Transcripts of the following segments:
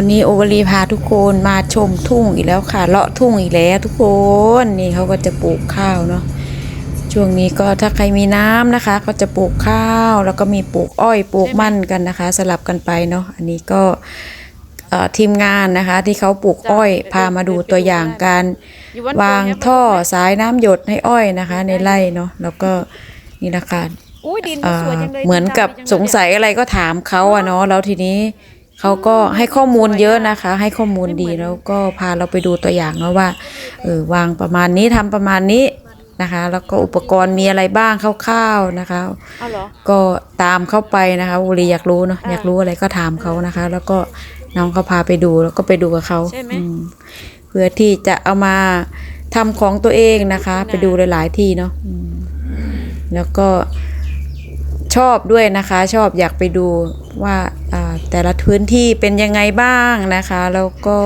วันนี้โอวลีพาทุกคนมาชมทุ่งอีกแล้วค่ะ เลาะทุ่งอีกแล้วทุกคนนี่เขาก็จะปลูกข้าวเนาะช่วงนี้ก็ถ้าใครมีน้ำนะคะ ก็จะปลูกข้าว แล้วก็มีปลูกอ้อยปลูกมันกันนะคะ สลับกันไปเนาะอันนี้ก็เอ่อทีมงานนะคะ ที่เขาปลูกอ้อยพามาดูตัวอย่างการวางท่อสายน้ำหยดให้อ้อยนะคะ ในไร่เนาะแล้วก็นี่นะคะอุ้ยดินเอ่สวยอจังเลยเหมือนกับสงสัยอะไรก็ถามเขาอะเนาะแล้วทีนี้ เขาก็ให้ข้อมูลเยอะนะคะ ให้ข้อมูลดีแล้วก็พาเราไปดูตัวอย่างเนาะว่าเออวางประมาณนี้ทำประมาณนี้นะคะ แล้วก็อุปกรณ์มีอะไรบ้างคร่าวๆนะคะเอาเหรอก็ตามเข้าไปนะคะบุรีอยากรู้เนาะอ่าอยากรู้อะไรก็ถามเขานะคะ แล้วก็น้องเขาพาไปดูแล้วก็ไปดูกับเขาใช่ไหมอืมเพื่อที่จะเอามาทำของตัวเองนะคะน่ะไปดูหลายๆที่เนาะอืมแล้วก็ ชอบด้วยนะคะ ชอบอยากไปดูว่าอ่าแต่ละพื้นที่เป็นยังไงบ้างนะคะ แล้วก็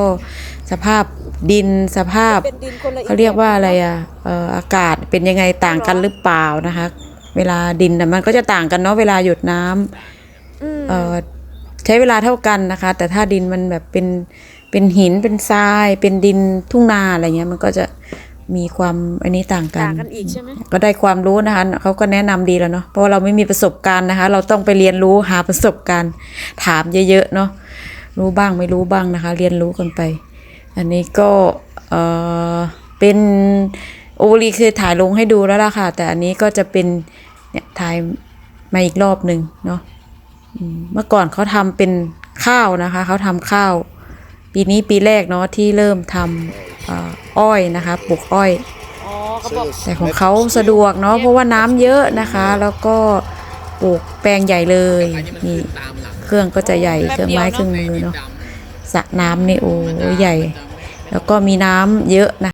สภาพดินสภาพเป็นดินคนละเขาเรียกว่าอะไรอะเอ่ออากาศเป็นยังไงต่างกันหรือเปล่านะคะ เวลาดินน่ะมันก็จะต่างกันเนาะเวลาหยดน้ำอืมเอ่อใช้เวลาเท่ากันนะคะ แต่ถ้าดินมันแบบเป็นเป็นหินเป็นทราย เป็นดินทุ่งนาอะไรเงี้ยมันก็จะ มีความอันนี้ต่างกัน ต่างกันอีกใช่ไหมก็ได้ความรู้นะคะเขาก็แนะนำดีแล้วเนาะเพราะว่าเราไม่มีประสบการณ์นะคะ เราต้องไปเรียนรู้หาประสบการณ์ ถามเยอะๆเนาะรู้บ้างไม่รู้บ้างนะคะ เรียนรู้กันไป อันนี้ก็เออเป็นโอลีคือถ่ายลงให้ดูแล้วล่ะค่ะ แต่อันนี้ก็จะเป็นเนี่ยถ่ายมาอีกรอบหนึ่งเนาะอืมเมื่อก่อนเขาทำเป็นข้าวนะคะเขาทำข้าว ปีนี้ปีแรกเนาะที่เริ่มทำเอ่ออ้อยนะคะปลูกอ้อยอ๋อเขาบอกแต่ของเขาสะดวกเนาะเพราะว่าน้ำเยอะนะคะ แล้วก็ปลูกแปลงใหญ่เลยนี่เครื่องก็จะใหญ่เครื่องไม้เครื่องมือเนาะสระน้ำนี่โอ้ใหญ่ แล้วก็มีน้ำเยอะนะ